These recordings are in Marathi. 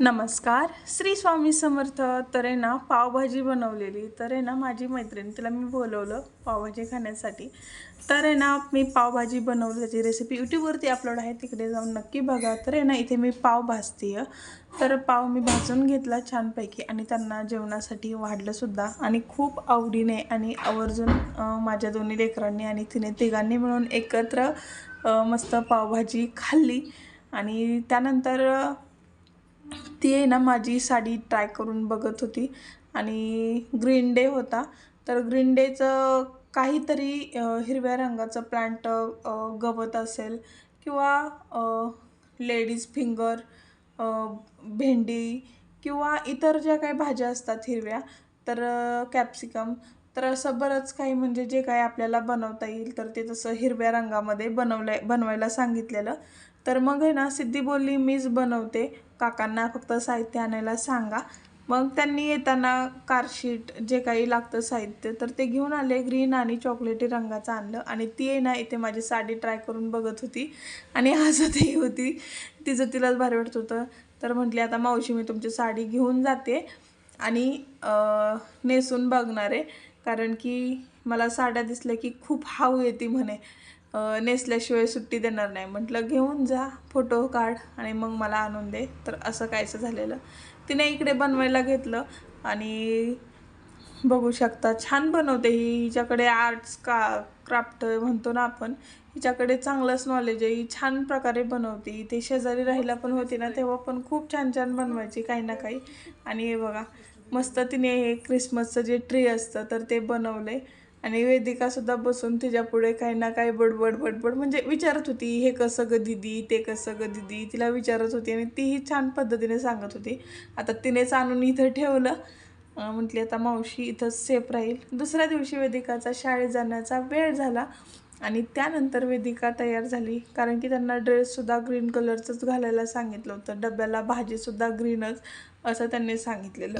नमस्कार. श्री स्वामी समर्थ तर आहे ना पावभाजी बनवलेली. तर आहे ना माझी मैत्रीण तिला मी बोलवलं पावभाजी खाण्यासाठी. तर आहे ना मी पावभाजी बनवली त्याची रेसिपी यूट्यूबवरती अपलोड आहे तिकडे जाऊन नक्की बघा. तर आहे ना इथे मी पाव भाजते तर पाव मी भाजून घेतला छानपैकी आणि त्यांना जेवणासाठी वाढलंसुद्धा आणि खूप आवडीने आणि आवर्जून माझ्या दोन्ही लेकरांनी आणि तिने तिघांनी मिळून एकत्र मस्त पावभाजी खाल्ली. आणि त्यानंतर ती आहे ना माझी साडी ट्राय करून बघत होती. आणि ग्रीन डे होता. तर ग्रीन डेचं काहीतरी हिरव्या रंगाचं प्लांट गवत असेल किंवा लेडीज फिंगर भेंडी किंवा इतर ज्या काही भाज्या असतात हिरव्या तर कॅप्सिकम. तर असं बरंच काही म्हणजे जे काही आपल्याला बनवता येईल तर ते तसं हिरव्या रंगामध्ये बनवलं बनवायला सांगितलेलं. तर मग आहे ना सिद्धी बोलली मीच बनवते. काकांना फक्त साहित्य आणायला सांगा. मग त्यांनी येताना कारशीट जे काही लागतं साहित्य तर ते घेऊन आले. ग्रीन आणि चॉकलेटी रंगाचं आणलं आणि ती आहे ना इथे माझी साडी ट्राय करून बघत होती आणि हसतही होती. तिचं तिलाच भारी वाटत होतं. तर म्हटली आता मावशी मी तुमची साडी घेऊन जाते आणि नेसून बघणार. आहे कारण की मला साड्या दिसल्या की खूप हाऊ येते म्हणे. नेसल्याशिवाय सुट्टी देणार नाही. म्हटलं घेऊन जा फोटो काढ आणि मग मला आणून दे. तर असं कायचं झालेलं. तिने इकडे बनवायला घेतलं आणि बघू शकता छान बनवते ही. हिच्याकडे आर्ट्स का क्राफ्ट म्हणतो ना आपण हिच्याकडे चांगलंच नॉलेज आहे. ही छान प्रकारे बनवते. ते शेजारी राहायला पण होती ना तेव्हा पण खूप छान छान बनवायची काही ना काही. आणि हे बघा मस्त तिने हे क्रिसमसचं जे ट्री असतं तर ते बनवलं आणि वेदिकासुद्धा बसून तिच्यापुढे काही ना काही बडबड बडबड म्हणजे विचारत होती हे कसं ग दिदी? ते कसं ग दिदी? तिला विचारत होती आणि तीही छान पद्धतीने सांगत होती. आता तिनेच आणून इथं ठेवलं. म्हटली आता मावशी इथंच सेफ राहील. दुसऱ्या दिवशी वेदिकाचा शाळेत जाण्याचा वेळ झाला आणि त्यानंतर वेदिका तयार झाली. कारण की त्यांना ड्रेससुद्धा ग्रीन कलरचंच घालायला सांगितलं होतं. डब्याला भाजीसुद्धा ग्रीनच असं त्यांनी सांगितलेलं.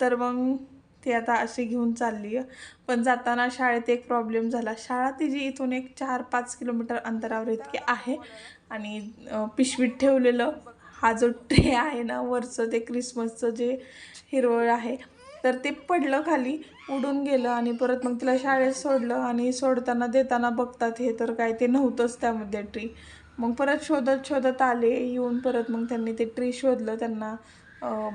तर मग ती आता अशी घेऊन चालली आहे. पण जाताना शाळेत एक प्रॉब्लेम झाला. शाळा तिची इथून एक चार पाच किलोमीटर अंतरावर इतकी आहे आणि पिशवीत ठेवलेलं हा जो ट्रे आहे ना वरचं ते क्रिसमसचं जे हिरवळ आहे तर ते पडलं खाली उडून गेलं आणि परत मग तिला शाळेत सोडलं आणि सोडताना देताना बघतात हे तर काय ते नव्हतंच त्यामध्ये ट्री. मग परत शोधत शोधत आले येऊन परत मग त्यांनी ते ट्री शोधलं त्यांना.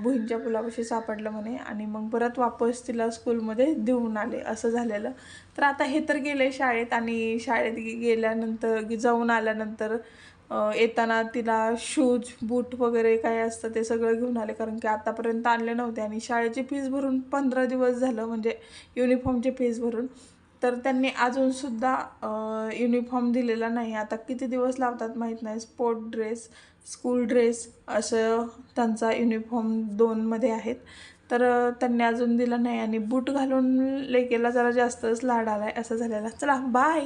भुईंच्या पुलापाशी सापडलं म्हणे आणि मग परत वापस तिला स्कूलमध्ये देऊन आले असं झालेलं. तर आता हे तर गेले शाळेत आणि शाळेत गेल्यानंतर जाऊन आल्यानंतर येताना तिला शूज बूट वगैरे काय असतं ते सगळं घेऊन आले. कारण की आतापर्यंत आणले नव्हते आणि शाळेची फीज भरून पंधरा दिवस झालं म्हणजे युनिफॉर्मची फीज भरून. तर त्यांनी अजूनसुद्धा युनिफॉर्म दिलेला नाही. आता किती दिवस लावतात माहीत नाही. स्पोर्ट ड्रेस स्कूल ड्रेस असं त्यांचा युनिफॉर्म दोनमध्ये आहेत. तर त्यांनी अजून दिलं नाही आणि बूट घालून लेकेला जरा जास्तच लाड आला आहे असं झालेला. चला बाय